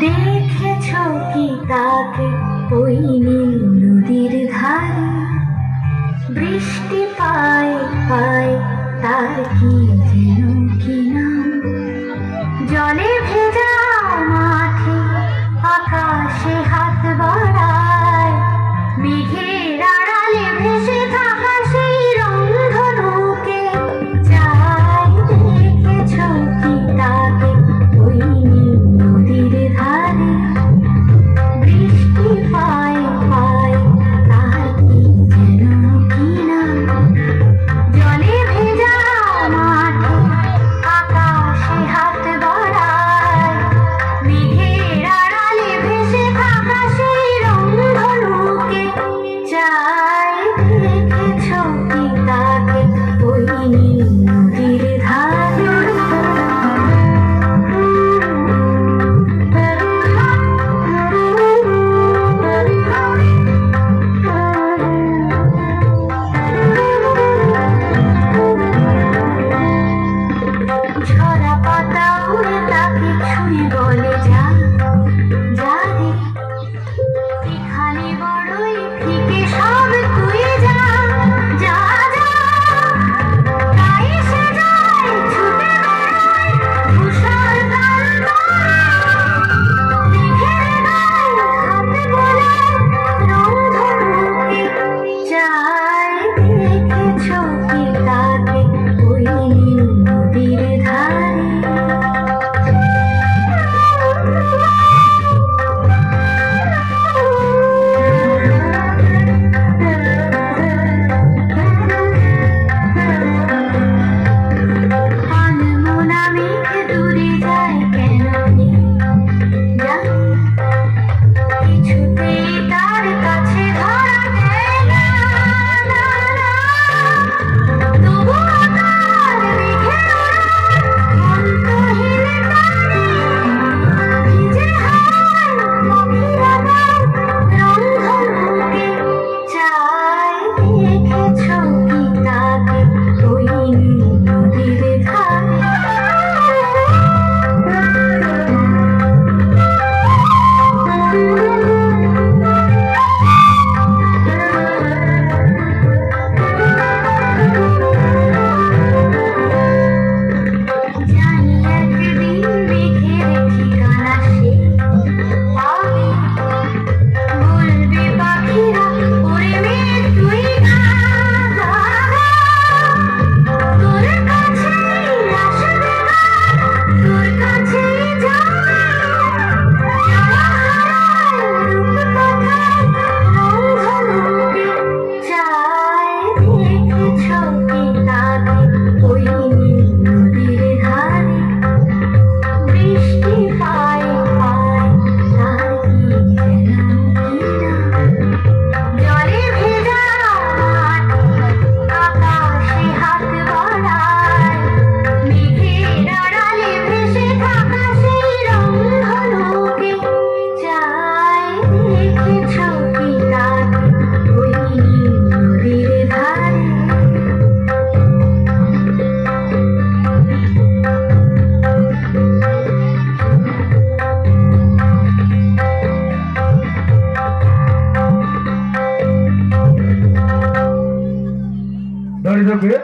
দেখেছ কি তাকে? ওই নীল নদীর ধারে। বৃষ্টি পায় পায় তার কি நான்கு